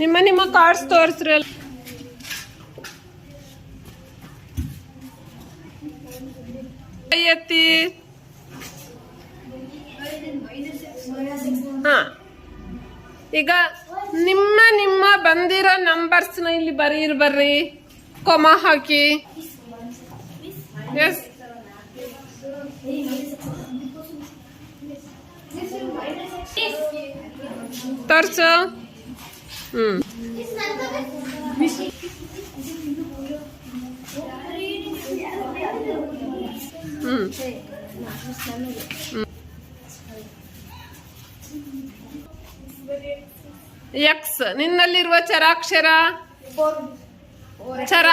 ನಿಮ್ಮ ನಿಮ್ಮ ಕಾರ್ಡ್ಸ್ ತೋರಿಸ್ರಲ್ಲ ಎತ್ತಿ ಹಾ. ಈಗ ನಿಮ್ಮ ನಿಮ್ಮ ಬಂದಿರೋ ನಂಬರ್ಸ್ನ ಇಲ್ಲಿ ಬರೀರ್ ಬರ್ರಿ. ಕೊಮ ಹಾಕಿ. ಎಸ್ ತೋರ್ಸು. ಹ್ಮ್. ಹ್ಮ್. ಎಕ್ಸ್ ನಿನ್ನಲ್ಲಿರುವ ಚರಾಕ್ಷರ.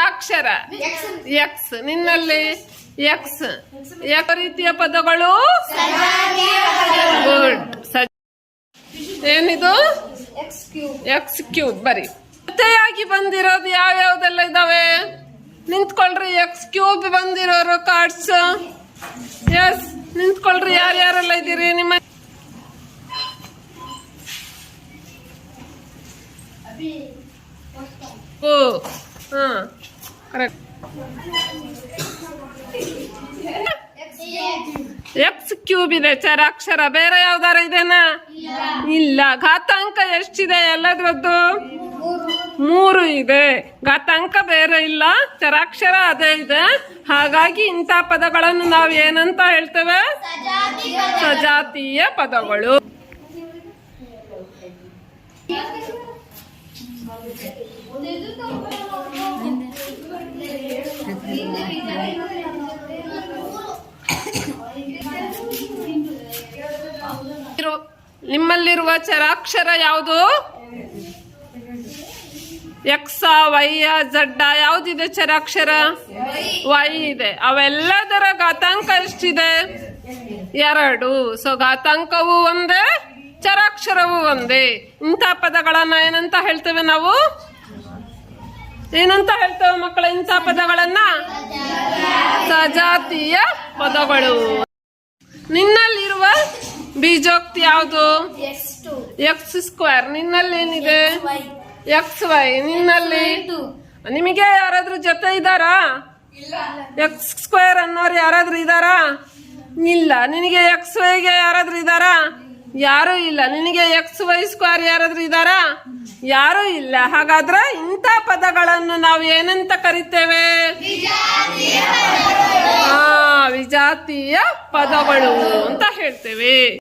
ಚರಾಕ್ಷರ ಎಕ್ಸ್ ನಿನ್ನಲ್ಲಿ ಎಕ್ಸ್ ಯಾವ ರೀತಿಯ ಪದಗಳು? ಗುಡ್ ಏನಿದು? ಎಕ್ಸ್ ಕ್ಯೂಬ್ ಬರಿ. ಜೊತೆಯಾಗಿ ಬಂದಿರೋದು ಯಾವ್ಯಾವ್ದೆಲ್ಲ ಇದಾವೆ? ನಿಂತ್ಕೊಳ್ರಿ ಎಕ್ಸ್ ಕ್ಯೂಬ್ ಬಂದಿರೋರು ಕಾರ್ಡ್ಸ್ ಎಸ್ ನಿಂತ್ಕೊಳ್ರಿ, ಯಾರ್ಯಾರೆಲ್ಲ ಇದ್ದೀರಿ? ನಿಮ್ಮ ಓ ಹಾ ಎಕ್ಸ್ ಕ್ಯೂಬ್ ಇದೆ ಚರಾಕ್ಷರ ಬೇರೆ ಯಾವ್ದಾರ ಇದೆನಾ? ಇಲ್ಲ. ಘಾತಾಂಕ ಎಷ್ಟಿದೆ ಎಲ್ಲದ್ರದ್ದು? ಮೂರು ಇದೆ. ಘಾತಾಂಕ ಬೇರೆ ಇಲ್ಲ ಚರಾಕ್ಷರ ಅದೇ ಇದೆ. ಹಾಗಾಗಿ ಇಂಥ ಪದಗಳನ್ನು ನಾವು ಏನಂತ ಹೇಳ್ತೇವೆ? ಸಜಾತೀಯ ಪದಗಳು. ನಿಮ್ಮಲ್ಲಿರುವ ಚರಾಕ್ಷರ ಯಾವುದು? ಎಕ್ಸ ವೈಯ ಜಡ್ಡ ಯಾವ್ದಿದೆ ಚರಾಕ್ಷರ? ವೈ ಇದೆ. ಅವೆಲ್ಲದರ ಘಾತಾಂಕ ಎಷ್ಟಿದೆ? ಎರಡು. ಸೊ ಘಾತಾಂಕವು ಒಂದೇ, ಚರಾಕ್ಷರವು ಒಂದೇ. ಇಂಥ ಪದಗಳನ್ನ ಏನಂತ ಹೇಳ್ತೇವೆ ನಾವು? ಏನಂತ ಹೇಳ್ತೇವೆ ಮಕ್ಕಳ, ಇಂಥ ಪದಗಳನ್ನ? ಸಜಾತಿಯ ಪದಗಳು. ನಿನ್ನಲ್ಲಿರುವ ಬೀಜೋಕ್ತಿ ಯಾವುದು? ಎಕ್ಸ್ ಸ್ಕ್ವೇರ್ ನಿನ್ನಲ್ಲಿ ಏನಿದೆ ಎಕ್ಸ್ ವೈ ನಿನ್ನಲ್ಲಿ ನಿಮಗೆ ಯಾರಾದ್ರೂ ಜೊತೆ ಇದ್ದಾರಾ? ಎಕ್ಸ್ ಸ್ಕ್ವೇರ್ ಅನ್ನೋರು ಯಾರಾದ್ರೂ ಇದ್ದಾರಾ? ಇಲ್ಲ. ನಿನಗೆ ಎಕ್ಸ್ ವೈಗೆ ಯಾರಾದ್ರೂ ಇದ್ದಾರಾ? ಯಾರೂ ಇಲ್ಲ. ನಿನಗೆ ಎಕ್ಸ್ ವೈ ಸ್ಕ್ವೇರ್ ಯಾರಾದ್ರೂ ಇದ್ದಾರಾ ಯಾರೂ ಇಲ್ಲ. ಹಾಗಾದ್ರೆ ಇಂಥ ಪದಗಳನ್ನು ನಾವು ಏನಂತ ಕರಿತೇವೆ? ಹಾ ವಿಜಾತೀಯ ಪದಗಳು ಅಂತ ಹೇಳ್ತೇವೆ.